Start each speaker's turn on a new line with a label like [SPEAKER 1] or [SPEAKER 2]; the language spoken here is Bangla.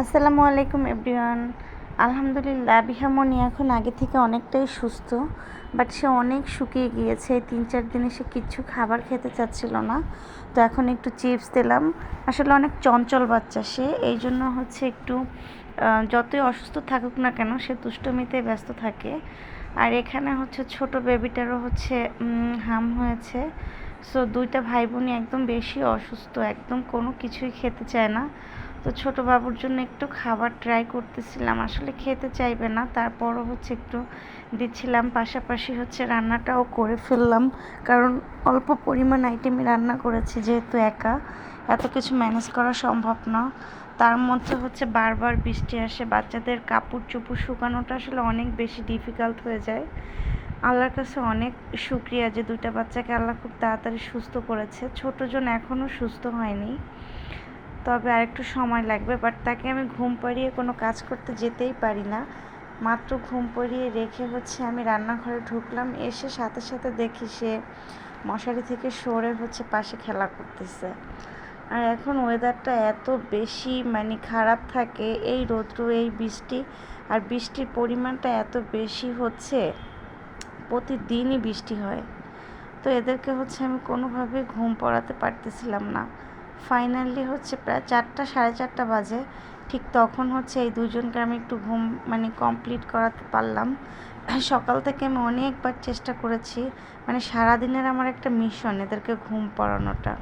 [SPEAKER 1] আসসালামু আলাইকুম এভরিওয়ান। আলহামদুলিল্লাহ, বিহামণি এখন আগে থেকে অনেকটাই সুস্থ, বাট সে অনেক শুকিয়ে গিয়েছে। তিন চার দিনে সে কিচ্ছু খাবার খেতে চাচ্ছিল না। তো এখন একটু চিপস দিলাম। আসলে অনেক চঞ্চল বাচ্চা সে। এই জন্য হচ্ছে একটু যতই অসুস্থ থাকুক না কেন, সে দুষ্টমিতে ব্যস্ত থাকে। আর এখানে হচ্ছে ছোট বেবিটারও হচ্ছে হাম হয়েছে। সো দুইটা ভাই বোনই একদম বেশি অসুস্থ, একদম কোনো কিছুই খেতে চায় না। তো ছোট বাবুর জন্য একটু খাবার ট্রাই করতেছিলাম, আসলে খেতে চাইবে না। তারপরও হচ্ছে একটু দিচ্ছিলাম, পাশাপাশি হচ্ছে রান্নাটাও করে ফেললাম। কারণ অল্প পরিমাণ আইটেমই রান্না করেছি, যেহেতু একা। এত কিছু ম্যানেজ করা সম্ভব না। তার মধ্যে হচ্ছে বারবার বৃষ্টি আসে, বাচ্চাদের কাপড় চোপড় শুকানোটা আসলে অনেক বেশি ডিফিকাল্ট হয়ে যায়। আল্লাহর কাছে অনেক শুক্রিয়া যে দুইটা বাচ্চাকে আল্লাহ খুব তাড়াতাড়ি সুস্থ করেছে। ছোটজন এখনও সুস্থ হয়নি। তবে আরেকটু সময় লাগবে বাট তাকে আমি ঘুম পাড়িয়ে কোনো কাজ করতে যেতেই পারি না। মাত্র ঘুম পাড়িয়ে রেখে হচ্ছে আমি রান্নাঘরে ঢুকলাম, এসে সাথে সাথে দেখি সে মশারি থেকে সরে হচ্ছে পাশে খেলা করতেছে। আর এখন ওয়েদারটা এত বেশি মানে খারাপ থাকে, এই রৌদ্র, এই বৃষ্টি, আর বৃষ্টির পরিমাণটা এত বেশি হচ্ছে। প্রতিদিনই বৃষ্টি হয়। তো এদেরকে হচ্ছে আমি কোনোভাবে ঘুম পড়াতে পারতেছিলাম না। ফাইনালি হচ্ছে প্রায় চারটা, সাড়ে চারটা বাজে। ঠিক তখন হচ্ছে এই দুজনকে আমি একটু ঘুম মানে কমপ্লিট করাতে পারলাম। সকাল থেকে আমি অনেকবার চেষ্টা করেছি মানে সারাদিনের আমার একটা মিশন এদেরকে ঘুম পড়ানোটা।